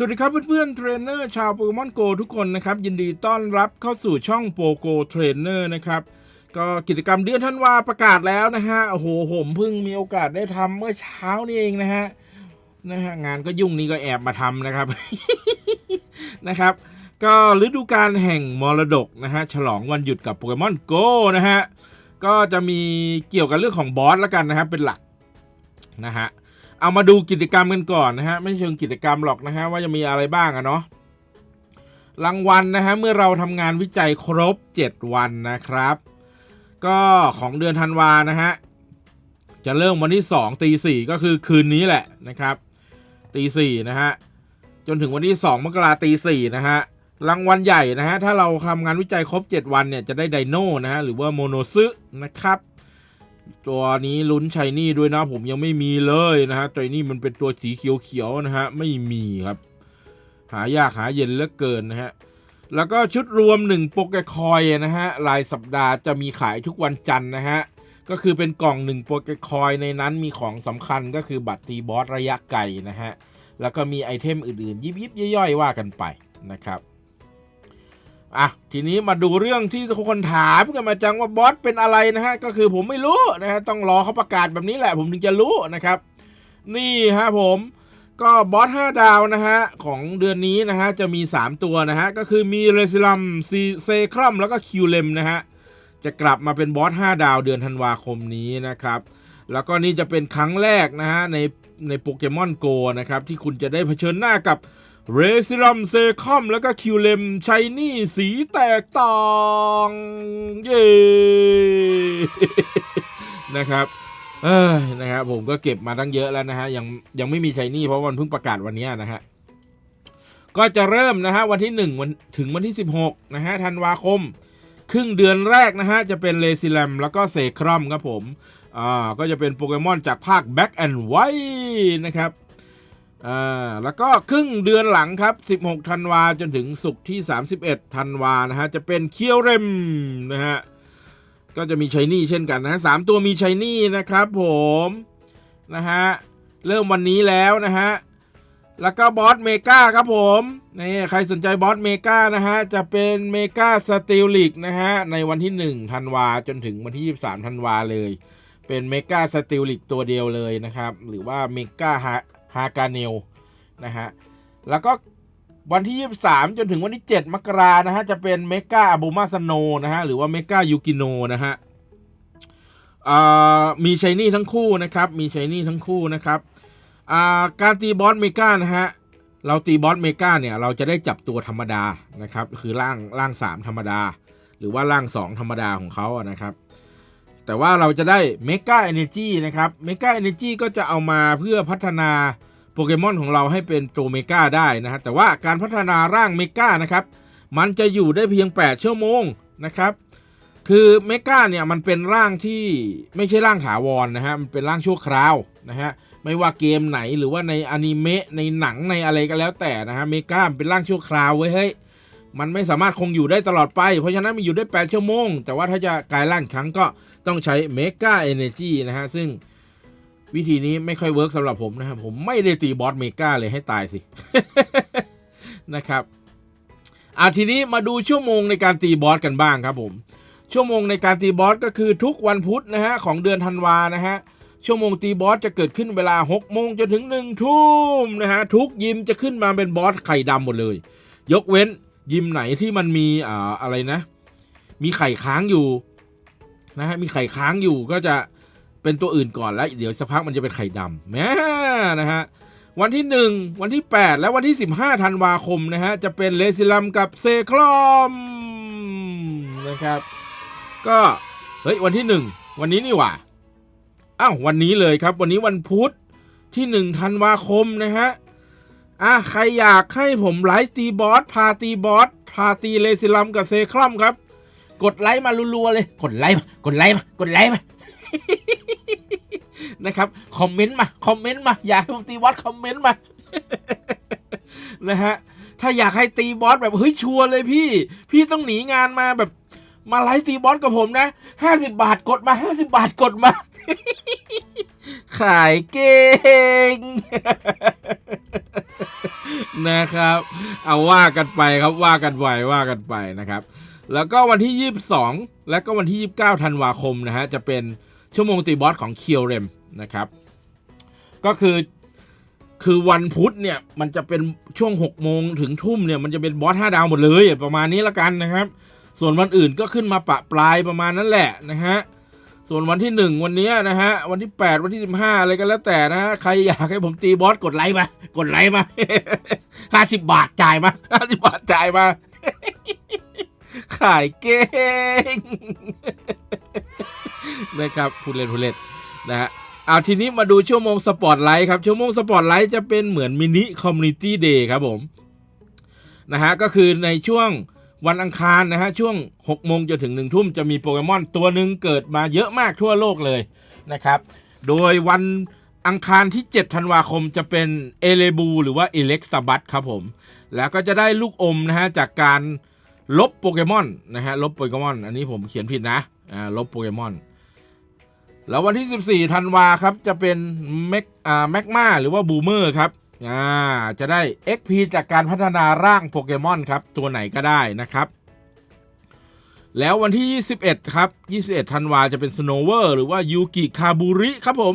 สวัสดีครับเพื่อนๆเทรนเนอร์ชาวโปเกมอนโกทุกคนนะครับ ยินดีต้อนรับเข้าสู่ช่องโปโกเทรนเนอร์นะครับ ก็กิจกรรมเดือนธันวาประกาศแล้วนะฮะโอ้โหผมเพิ่งมีโอกาสได้ทำเมื่อเช้านี่เองนะฮะนะฮะงานก็ยุ่งนี่ก็แอบมาทำนะครับ นะครับ ก็ฤดูกาลแห่งมรดกนะฮะฉลองวันหยุดกับโปเกมอนโกนะฮะก็จะมีเกี่ยวกับเรื่องของบอสแล้วกันนะครับเป็นหลักนะฮะ เอามาดูกิจกรรมกันก่อนนะฮะไม่เชิงกิจกรรมหรอกนะฮะว่าจะมีอะไรบ้างอะเนาะรางวัลนะฮะเมื่อเราทำงานวิจัยครบ 7 วันนะครับ ก็ของเดือนธันวานะฮะจะเริ่มวันที่2ตีสี่ก็คือคืนนี้แหละนะครับตีสี่นะฮะจนถึงวันที่ 2 มกราตีสี่นะฮะรางวัลใหญ่นะฮะถ้าเราทำงานวิจัยครบ 7 วันเนี่ยจะได้ไดโน่นะฮะหรือว่าโมโนซึนะครับ ตัวนี้ลุ้นชัยนี่ด้วยนะ ผมยังไม่มีเลยนะฮะตัวนี้มันเป็นตัวสีเขียวๆนะฮะไม่มีครับ หายากหาเย็นเหลือเกินนะฮะแล้วก็ชุดรวม 1 โปเกคอยนะฮะรายสัปดาห์จะมีขายทุกวันจันทร์นะฮะก็คือเป็นกล่อง1โปเกคอยในนั้นมีของสำคัญก็คือบัตรตีบอสระยะไกลนะฮะแล้วก็มีไอเทมอื่นๆ ยิบยิบๆย่อยๆว่ากันไปนะครับ อะทีนี้มาดูเรื่องที่ทุกคนถามกันมาจังว่าบอสเป็นอะไรนะฮะก็คือผมไม่รู้นะฮะต้องรอเขาประกาศแบบนี้แหละ ผมถึงจะรู้นะครับ นี่ฮะผมก็บอส5ดาวนะฮะของเดือนนี้นะฮะจะมี 3 ตัวนะฮะก็คือมีเรซิลัมซีเซครัมแล้วก็คิวเลมนะฮะจะกลับมาเป็นบอส5ดาวเดือนธันวาคมนี้นะครับแล้วก็นี่จะเป็นครั้งแรกนะฮะในในโปเกมอนโกนะครับที่คุณจะได้เผชิญหน้ากับ เรซิลัมเซคอมแล้วก็คิวเลมชัยนี่สีแตกต่าง เย้นะครับเอ้ยนะครับผมก็เก็บมาตั้งเยอะแล้วนะฮะยังยังไม่มีชัยนี่เพราะวันเพิ่งประกาศวันเนี้ยนะฮะก็จะเริ่มนะฮะวันที่ 1 วันถึงวันที่ 16นะฮะธันวาคม ครึ่งเดือนแรกนะฮะจะเป็นเลซิลัมแล้วก็เซครัมครับผมอ่าก็จะเป็นโปเกมอนจากภาค Back and White นะครับ อ่าแล้วก็ครึ่งเดือนหลังครับ 16 ธันวาจนถึงศุกร์ที่ 31 ธันวานะฮะ จะเป็นเคียวเรมนะฮะ ก็จะมีชัยนี่เช่นกันนะสามตัวมีชัยนี่นะครับผมนะฮะ เริ่มวันนี้แล้วนะฮะ แล้วก็บอสเมกาครับผมนี่ใครสนใจบอสเมกานะฮะ จะเป็นเมกาสติลลิกนะฮะ ในวันที่ 1 ธันวาจนถึงวันที่ 23 ธันวาเลย เป็นเมกาสติลลิกตัวเดียวเลยนะครับ หรือว่าเมกาฮะากาเนลนะฮะแล้วก็วันที่ 23 จนถึงวันที่ 7 มกรานะฮะ จะเป็นเมกาอาบูมาสโนนะฮะ หรือว่าเมกายูกิโนนะฮะมีชัยนี่ทั้งคู่นะครับ มีชัยนี่ทั้งคู่นะครับาการตีบอสเมกานะฮะ เราตีบอสเมกาเนี่ย เราจะได้จับตัวธรรมดานะครับ คือร่างร่าง 3 ธรรมดา หรือว่าร่าง 2 ธรรมดาของเขานะครับ แต่ว่าเราจะได้เมกาเอเนจีนะครับ เมกาเอเนจีก็จะเอามาเพื่อพัฒนา ปเกมอนของเราให้เป็นตัวเมกาได้นะฮะแต่ว่าการพัฒนาร่างเมกานะครับ มันจะอยู่ได้เพียง 8 ชั่วโมงนะครับ คือเมกาเนี่ยมันเป็นร่างที่ไม่ใช่ร่างถาวรนะฮะมันเป็นร่างชั่วคราวนะฮะไม่ว่าเกมไหนหรือว่าในอนิเมะในหนังในอะไรก็แล้วแต่นะฮะเมกาเป็นร่างชั่วคราวเว้ยเฮ้ยมันไม่สามารถคงอยู่ได้ตลอดไป เพราะฉะนั้นมันอยู่ได้ 8 ชั่วโมง แต่ว่าถ้าจะกลายร่างครั้งก็ต้องใช้เมกาเอเนจีนะฮะซึ่ง วิธีนี้ไม่ค่อยเวิร์กสำหรับผมนะครับ ผมไม่ได้ตีบอสเมกาเลยให้ตายสิ นะครับอะทีนี้มาดูชั่วโมงในการตีบอสกันบ้างครับผม ชั่วโมงในการตีบอสก็คือทุกวันพุธนะฮะของเดือนธันวานะฮะชั่วโมงตีบอสจะเกิดขึ้นเวลา6โมงจนถึง1ทุ่มนะฮะทุกยิมจะขึ้นมาเป็นบอสไข่ดำหมดเลย ยกเว้นยิมไหนที่มันมีอ่าอะไรนะ มีไข่ค้างอยู่นะฮะมีไข่ค้างอยู่ก็จะ เป็นตัวอื่นก่อนแล้ว เดี๋ยวสักพักมันจะเป็นไข่ดำแม่นะฮะวันที่ 1 วันที่ 8 และวันที่ 15ธันวาคมนะฮะจะเป็นเลซิลัมกับเซคลอมนะครับก็เฮ้ยวันที่ 1 วันนี้นี่หว่าอ้าววันนี้เลยครับ วันนี้วันพุธที่1ธันวาคมนะฮะอะใครอยากให้ผมไลฟ์ตีบอสพาตีบอสพาตีเลซิลัมกับเซคลอมครับ กดไลค์มารัวๆเลย กดไลค์มากดไลค์มากดไลค์มา นะครับคอมเมนต์มาคอมเมนต์มาอยากให้ผมตีบอสคอมเมนต์มานะฮะถ้าอยากให้ตีบอสแบบเฮ้ยชัวร์เลยพี่ พี่ต้องหนีงานมาแบบมาไลฟ์ตีบอสกับผมนะห้าสิบาทกดมาห้าสิบาทกดมา ขายเก่งนะครับ เอาว่ากันไปครับว่ากันไปว่ากันไปนะครับ แล้วก็วันที่ 22 และก็วันที่ 29ธันวาคมนะฮะจะเป็นชั่วโมงตีบอสของเคียวเรม นะครับ ก็คือคือวันพุธเนี่ยมันจะเป็นช่วง6โมงถึงทุ่มเนี่ยมันจะเป็นบอส5ดาวหมดเลยประมาณนี้ละกันนะครับ ส่วนวันอื่นก็ขึ้นมาปะปลายประมาณนั้นแหละนะฮะส่วนวันที่หนึ่งวันเนี้ยนะฮะวันที่แปดวันที่สิบห้าอะไรก็แล้วแต่นะฮะใครอยากให้ผมตีบอสกดไลค์มากดไลค์มาห้าสิบบาทจ่ายมาห้าสิบบาทจ่ายมา ขายเก่งนะครับพูดเล่นพูดเล่นนะฮะ เอาทีนี้มาดูชั่วโมงสปอตไลท์ครับ ชั่วโมงสปอตไลท์จะเป็นเหมือนมินิคอมมูนิตี้เดย์ครับผมนะฮะก็คือในช่วงวันอังคารนะฮะช่วง6โมงจนถึง1ทุ่มจะมีโปเกมอนตัวหนึ่งเกิดมาเยอะมากทั่วโลกเลยนะครับโดยวันอังคารที่ 7 ธันวาคมจะเป็นเอเลบูหรือว่าอิเล็กซ์บัตครับผม แล้วก็จะได้ลูกอมนะฮะจากการลบโปเกมอนนะฮะลบโปเกมอน อันนี้ผมเขียนผิดนะอ่าลบโปเกมอน แล้ววันที่ 14ธันวาครับ จะเป็นแม็กอ่าแมกมาหรือว่าบูมเมอร์ครับอ่าจะได้ XP จากการพัฒนาร่างโปเกมอนครับ ตัวไหนก็ได้นะครับ แล้ววันที่ 21 ครับ 21ธันวาจะเป็น Snower หรือว่ายูกิคาบูริครับผม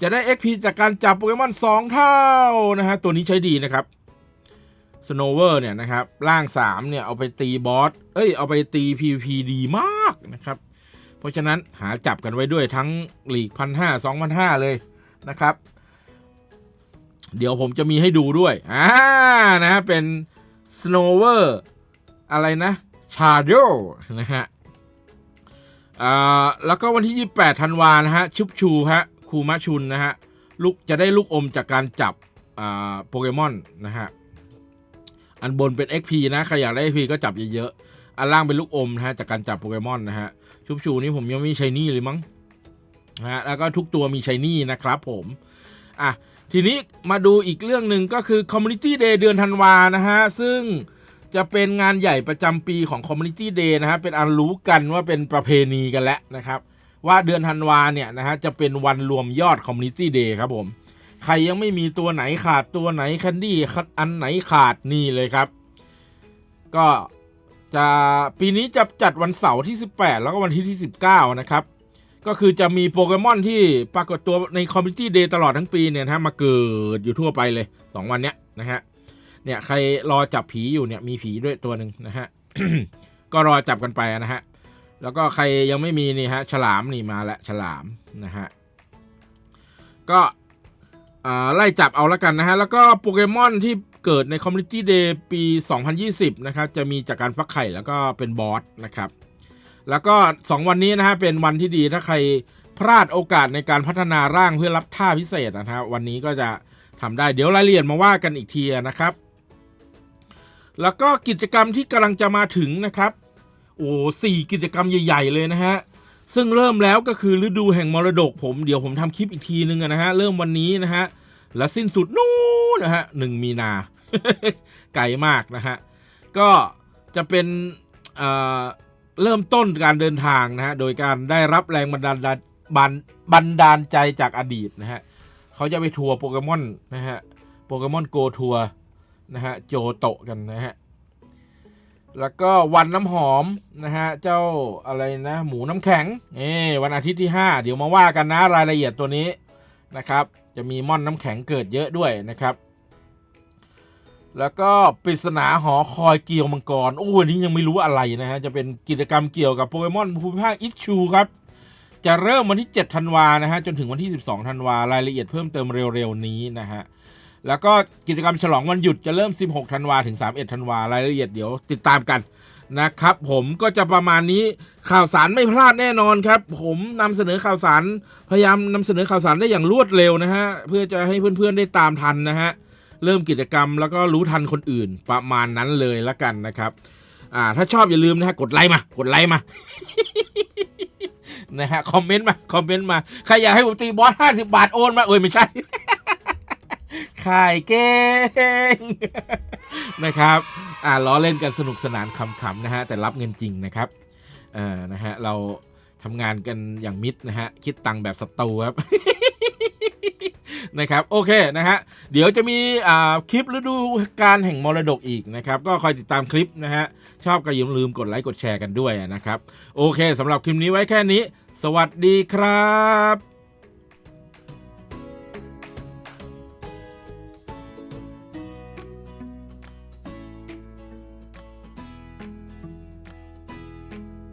จะได้ XP จากการจับโปเกมอน 2 เท่านะฮะตัวนี้ใช้ดีนะครับ Snower เนี่ยนะครับ ร่าง 3 เนี่ย เอาไปตีบอส เอ้ย เอาไปตี PVP ดีมากนะครับ ราะฉะนั้นหาจับกันไว้ด้วยทั้งหลีกพันห้าสองพันห้าเลยนะครับ เดี๋ยวผมจะมีให้ดูด้วยอ่านะ เป็น Snower อะไรนะ Shadow นะฮะอ่าแล้วก็วันที่ 28ธันวานะฮะ ชุบชูฮะคูมะชุนนะฮะลูกจะได้ลูกอมจากการจับอ่าโปเกมอนนะฮะ อันบนเป็น XP นะ ใครอยากได้ XP ก็จับเยอะๆ อันล่างเป็นลูกอมนะฮะจากการจับโปเกมอนนะฮะชุบชูนี่ผมยังไม่มีชายนี่เลยมั้งนะฮะแล้วก็ทุกตัวมีชายนี่นะครับผมอะทีนี้มาดูอีกเรื่องหนึ่งก็คือ Community Day เดือนธันวานะฮะซึ่งจะเป็นงานใหญ่ประจำปีของ Community Day นะฮะเป็นอันรู้กันว่าเป็นประเพณีกันแล้วนะครับ ว่าเดือนธันวาเนี่ยนะฮะจะเป็นวันรวมยอด Community Day ครับผม ใครยังไม่มีตัวไหนขาดตัวไหนคันดี้อันไหนขาดนี่เลยครับ ก็ จะปีนี้จะจัดวันเสาร์ที่ 18 แล้วก็วันที่ที่ 19 นะครับ ก็คือจะมีโปเกมอนที่ปรากฏตัวในคอมมิ n ตี้เดย์ตลอดทั้งปีเนี่ยนะมาเกิดอยู่ทั่วไปเลย 2 วันเนี้ยนะฮะเนี่ยใครรอจับผีอยู่เนี่ยมีผีด้วยตัวหนึ่งนะฮะก็รอจับกันไปนะฮะแล้วก็ใครยังไม่มีนี่ฮะฉลามนี่มาแล้วฉลามนะฮะก็ไล่จับเอาละกันนะฮะแล้วก็โปเกมอนที่ เกิดในคอมมิ n ตี้เดย์ปี 2020 นะครับ จะมีจากการฟักไข่แล้วก็เป็นบอสนะครับ แล้วก็ 2 วันนี้นะฮะเป็นวันที่ดีถ้าใครพลาดโอกาสในการพัฒนาร่างเพื่อรับท่าพิเศษนะฮะวันนี้ก็จะทำได้เดี๋ยวรายละเอียดมาว่ากันอีกทีนะครับ แล้วก็กิจกรรมที่กำลังจะมาถึงนะครับ โอ้สี่กิจกรรมใหญ่ ๆ เลยนะฮะซึ่งเริ่มแล้วก็คือฤดูแห่งมรดกผมเดี๋ยวผมทำคลิปอีกทีนึงนะฮะเริ่มวันนี้นะฮะและสิ้นสุดนู้นนะฮะหนึ่งมีนา ไกลมากนะฮะ ก็จะเป็นเเริ่มต้นการเดินทางนะฮะ โดยการได้รับแรงบันดาลบันบันดาลใจจากอดีตนะฮะ เขาจะไปทัวร์โปเกมอนนะฮะ โปเกมอนโกทัวร์นะฮะ โจโตะกันนะฮะ แล้วก็วันน้ำหอมนะฮะ เจ้าอะไรนะ หมูน้ำแข็งเอ้วันอาทิตย์ที่ 5 เดี๋ยวมาว่ากันนะรายละเอียดตัวนี้นะครับ จะมีม่อนน้ำแข็งเกิดเยอะด้วยนะครับ แล้วก็ปริศนาหอคอยเกี่ยวมังกร โอ้วันนี้ยังไม่รู้อะไรนะฮะ จะเป็นกิจกรรมเกี่ยวกับโปเกมอนภูมิภาคอิชชูครับ จะเริ่มวันที่ 7 ธันวานะฮะ จนถึงวันที่ 12 ธันวารายละเอียดเพิ่มเติมเร็วๆนี้นะฮะ แล้วก็กิจกรรมฉลองวันหยุดจะเริ่ม 16 ธันวาถึง 31 ธันวารายละเอียดเดี๋ยวติดตามกันนะครับผมก็จะประมาณนี้ข่าวสารไม่พลาดแน่นอนครับ ผมนำเสนอข่าวสารพยายามนำเสนอข่าวสารได้อย่างรวดเร็วนะฮะเพื่อจะให้เพื่อนๆได้ตามทันนะฮะ เริ่มกิจกรรมแล้วก็รู้ทันคนอื่นประมาณนั้นเลยละกันนะครับ อ่าถ้าชอบอย่าลืมนะฮะกดไลค์มากดไลค์มานะฮะคอมเมนต์มาคอมเมนต์มาใครอยากให้ผมตีบอสห้าสิบาทโอนมาเอ้ยไม่ใช่ขายเก่งนะครับ อ่าล้อเล่นกันสนุกสนานขำๆนะฮะแต่รับเงินจริงนะครับเอ่อนะฮะเราทำงานกันอย่างมิตรนะฮะคิดตังค์แบบสตูครับ นะครับโอเคนะฮะเดี๋ยวจะมีอ่าคลิปฤดูการแห่งมรดกอีกนะครับก็คอยติดตามคลิปนะฮะชอบก็อย่าลืมกดไลค์กดแชร์กันด้วยนะครับโอเคสำหรับคลิปนี้ไว้แค่นี้ สวัสดีครับ